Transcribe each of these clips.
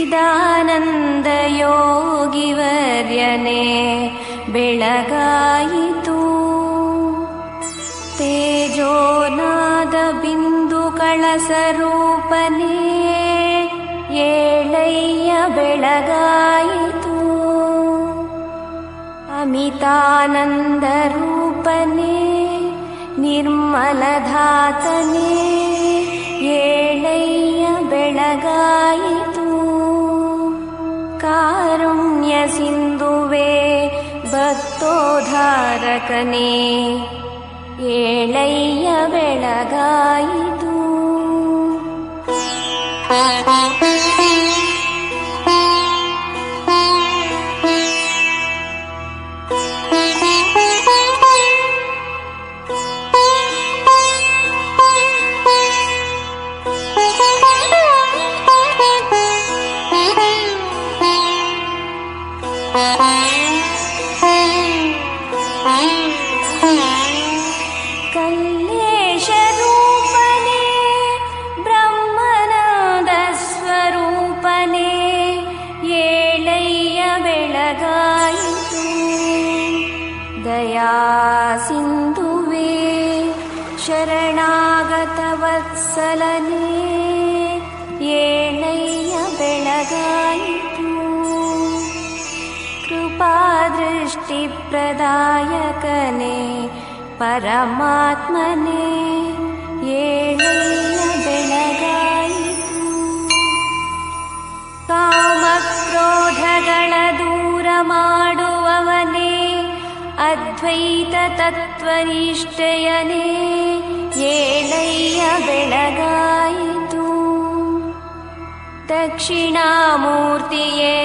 ಚಿದಾನಂದಯೋಗಿವರ್ಯನೇ ಬೆಳಗಾಯಿತು ತೇಜೋನಾದ ಬಿಂದು ಕಳಸರೂಪನೇ ಏಳಯ್ಯ ಬೆಳಗಾಯಿತು ಅಮಿತಾನಂದರೂಪನೇ ನಿರ್ಮಲಧಾತನೇ ಏಳಯ್ಯ ಬೆಳಗಾಯಿತು कारुण्यसिन्धुवे भक्तोधारकने भोधारकने बेळगायितु सिन्धुवे शरणागतवत्सलने एैय्य बेळगायितु। कृपादृष्टिप्रदायकने परमात्मने एगाय कामक्रोधवने अद्वैततत्त्वनिष्ठयने येनय्य बेळगायितु दक्षिणामूर्तिये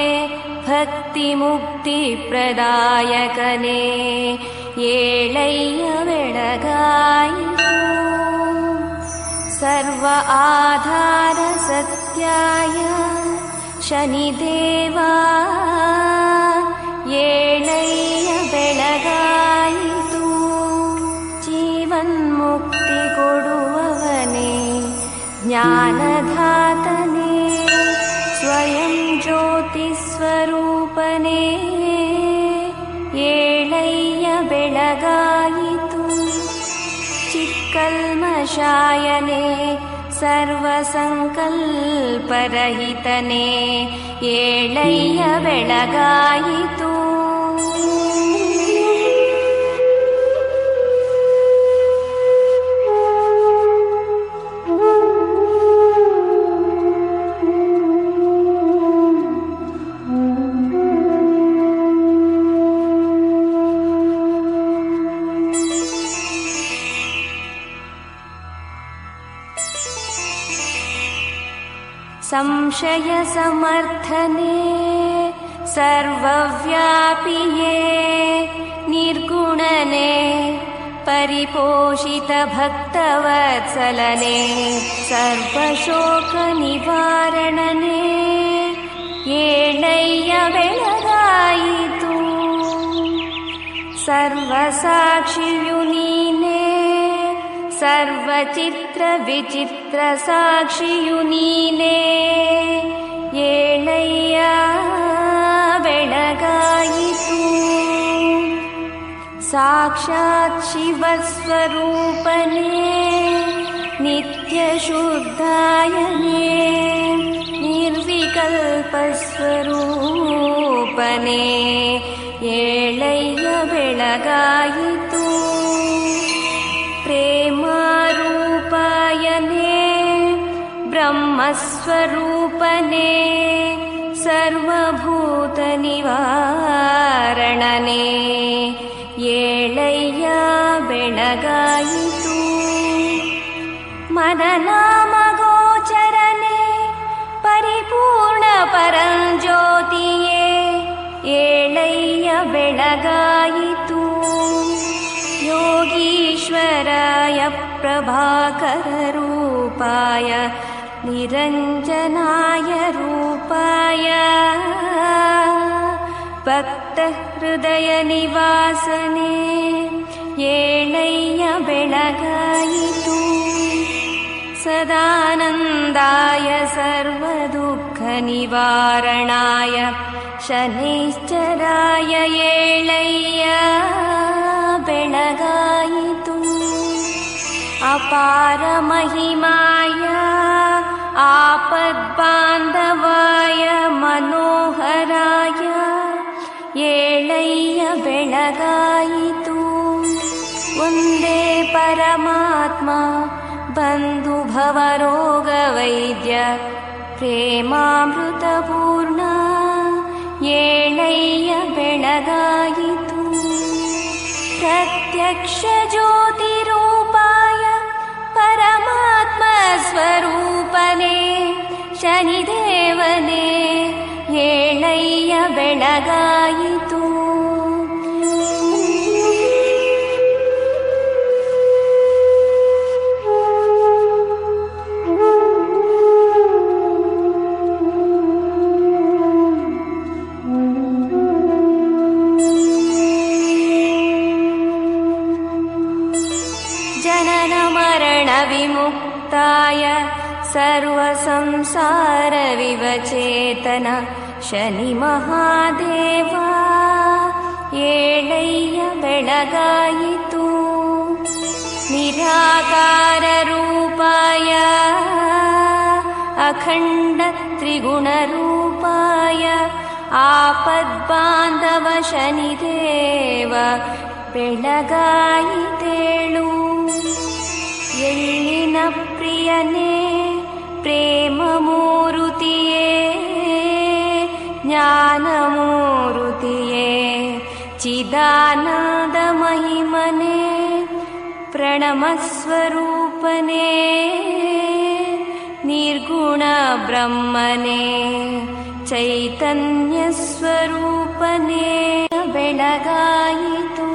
भक्तिमुक्तिप्रदायकने एण्य बेळगायितु सर्व आधारसत्याय शनिदेवा ज्ञानधातने स्वयं ज्योतिस्वरूपने एळैय्य बेळगायितु। चिक्कल्मषायने सर्वसङ्कल्परहितने एळैय बेळगायितु। संशयसमर्थने सर्वव्यापिये निर्गुणने परिपोषितभक्तवत्सलने सर्वशोकनिवारणने ये नैय सर्वचित्रविचित्रसाक्षियुनीने येणय्या वेणगायितु। साक्षात् शिवस्वरूपने नित्यशुद्धायने निर्विकल्पस्वरूपने येणय्य बेळगायितु स्वरूपने सर्वभूतनिवारणने येळय्या बेणगायितु। मदनामगोचरने परिपूर्णपरञ्ज्योतिये येळय्य बेणगायितु। योगीश्वराय प्रभाकररूपाय निरञ्जनाय रूपाय भक्तहृदयनिवासने येणय्य बेळगायितु। सदानन्दाय सर्वदुःखनिवारणाय शनैश्चराय येळय्य बेळगायितु। अपारमहिमा बान्धवाय मनोहराय एणै बेळगायितु। वन्दे परमात्मा बन्धुभवरोगवैद्य प्रेमामृतपूर्णा एणै बेळगायितु। प्रत्यक्षज्योतिरूपाय परमात्मस्वरूपने ಬೆಳಗಾಯಿತು ಪ್ರತ್ಯಕ್ಷ ಜ್ಯೋತಿರೂಪಾಯ ಪರಮಾತ್ಮ ಸ್ವರೂಪನೇ ಶನಿದೇವನೇ ಏಳಯ್ಯ ಬೆಳಗಾಯಿತು सर्वसंसारविवचेतन शनिमहादेवा एलैय्य बेळगायितु। निराकाररूपाय अखण्डत्रिगुणरूपाय आपद्बान्धवशनिदेव बेळगायितेळु। यल्लिन प्रियने प्रेममूरुतिये ज्ञानमूरुतिये चिदानन्दमहिमने प्रणमस्वरूपने निर्गुणब्रह्मणे चैतन्यस्वरूपने बेळगायितु